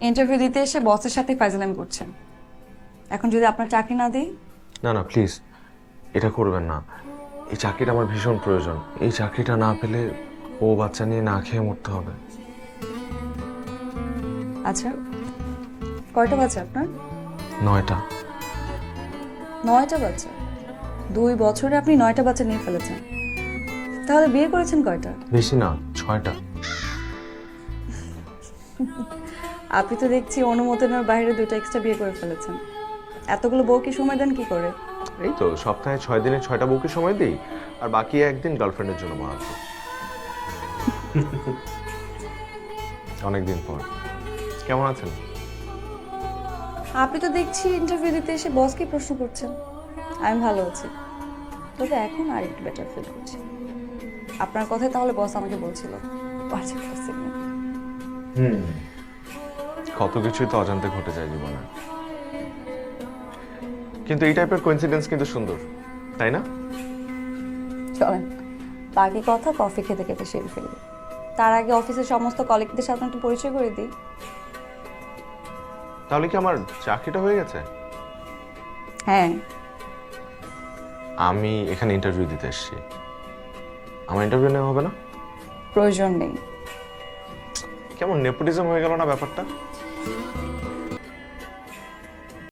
Interview দিতে এসে বসের সাথে ফাইজলামি করছেন। এখন যদি আপনার চাকরি না দিই? না না প্লিজ এটা করবেন না। এই চাকরিটা আমার ভীষণ প্রয়োজন। এই চাকরিটা না পেলে ও বাচ্চা নিয়ে না খেয়ে মরতে হবে। আচ্ছা কয়টা বাচ্চা আপনার? নয়টা। নয়টা বাচ্চা? দুই বছরে আপনি নয়টা বাচ্চা নিয়ে ফেলেছেন। তাহলে বিয়ে করেছেন কয়টা? বেশি না ছয়টা। আপনি তো দেখছি অনুমোদনের বাইরে দুটো এক্সট্রা বিয়ে করে ফেলেছেন। এতগুলো বউকে সময় দেন কি করে? এই তো সপ্তাহে ছয় দিনে ছয়টা বউকে সময় দিই আর বাকি একদিন গার্লফ্রেন্ডের জন্য মারাত্ম অনেকদিন পর। কেমন আছেন? আপনি তো দেখছি ইন্টারভিউ দিতে এসে বসকে প্রশ্ন করছেন। আমি ভালো আছি। তবে এখন আর একটু বেটার ফিল করছি। আপনার কথাই তাহলে বস আমাকে বলছিল। হুম। কত কিছুই তো অজান্তে ঘটে যায় জীবনে। কিন্তু এই টাইপের কোইন্সিডেন্স কিন্তু সুন্দর তাই না? চলেন বাকি কথা কফি খেতে খেতে সেরে ফেলব তার আগে অফিসের সমস্ত কলিগদের সাথে একটু পরিচয় করে দিই। তাহলে কি আমার চাকরিটা হয়ে গেছে? হ্যাঁ। আমি এখানে ইন্টারভিউ দিতে এসেছি। আমার ইন্টারভিউ নেওয়া হবে না? প্রয়োজন নেই। কেমন নেপোটিজম হয়ে গেল না ব্যাপারটা?